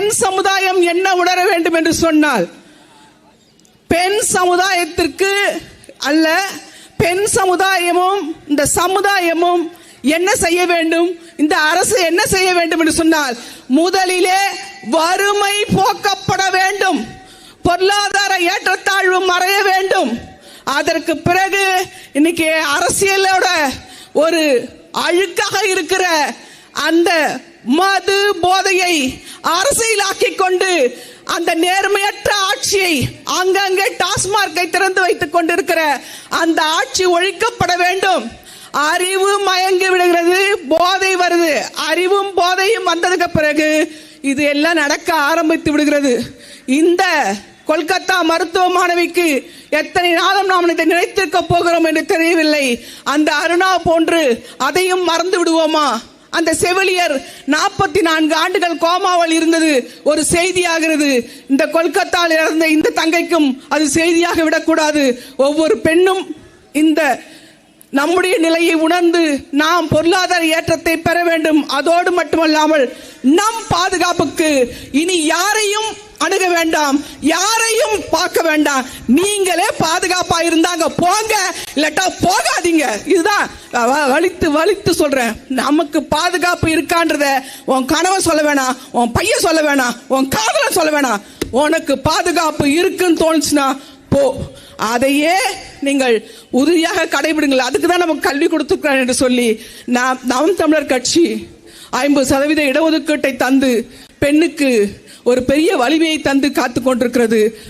பெண் சமுதாயம் என்ன உணர வேண்டும் என்று சொன்னால் பெண் சமுதாயத்திற்கு அல்ல பெண் சமுதாயமும் இந்த சமுதாயமும் என்ன செய்ய வேண்டும் இந்த அரசு என்ன செய்ய வேண்டும் என்று சொன்னால் முதலிலே வறுமை போக்கப்பட வேண்டும் பொருளாதார ஏற்றத்தாழ்வு மறைய வேண்டும். அதற்கு பிறகு இன்னைக்கு அரசியலோட ஒரு அழுக்காக இருக்கிற அந்த மது போதையை அரசியலாக்கிக் கொண்டு அந்த நேர்மையற்ற ஆட்சியை அங்கங்கே டாஸ்மார்க்கை திறந்து வைத்துக் கொண்டிருக்கிற அந்த ஆட்சி ஒழிக்கப்பட வேண்டும். அறிவு மயங்கி விடுகிறது. போதை வருது. அறிவும் போதையும் வந்ததுக்கு பிறகு இது எல்லாம் நடக்க ஆரம்பித்து விடுகிறது. இந்த கொல்கத்தா மருத்துவ மாணவிக்கு எத்தனை நாளும் நாம் இதை நினைத்திருக்க போகிறோம் என்று தெரியவில்லை. அந்த அருணா போன்று அதையும் மறந்து விடுவோமா? அந்த செவிலியர் நாற்பத்தி நான்கு ஆண்டுகள் கோமாவில் இருந்தது. ஒரு செய்தியாகிறது. இந்த கொல்கத்தாவில் இறந்த இந்த தங்கைக்கும் அது செய்தியாக விடக்கூடாது. ஒவ்வொரு பெண்ணும் இந்த நம்முடைய நிலையை உணர்ந்து நாம் பொருளாதார ஏற்றத்தை பெற வேண்டும். அதோடு மட்டுமல்லாமல் நம் பாதுகாப்புக்கு இனி யாரையும் அணுக வேண்டாம். யாரையும் வேண்டாம். நீங்களே பாதுகாப்பா இருந்தாங்க. போங்க. இல்லட்டா போகாதீங்க. இதுதான் வ- வலித்து வலித்து சொல்றேன். நமக்கு பாதுகாப்பு இருக்கான்றத உன் கணவன் சொல்ல வேணாம். உன் பையன் சொல்ல வேணாம். உன் காதலன் சொல்ல வேணாம். உனக்கு பாதுகாப்பு இருக்குன்னு தோணுச்சுன்னா போ. அதையே நீங்கள் உறுதியாக கடைபிடுங்கள். அதுக்கு தான் நமக்கு கல்வி கொடுத்துருக்கிறேன் என்று சொல்லி நாம் நாம் தமிழர் கட்சி ஐம்பது சதவீத இடஒதுக்கீட்டை தந்து பெண்ணுக்கு ஒரு பெரிய வலிமையை தந்து காத்து கொண்டிருக்கிறது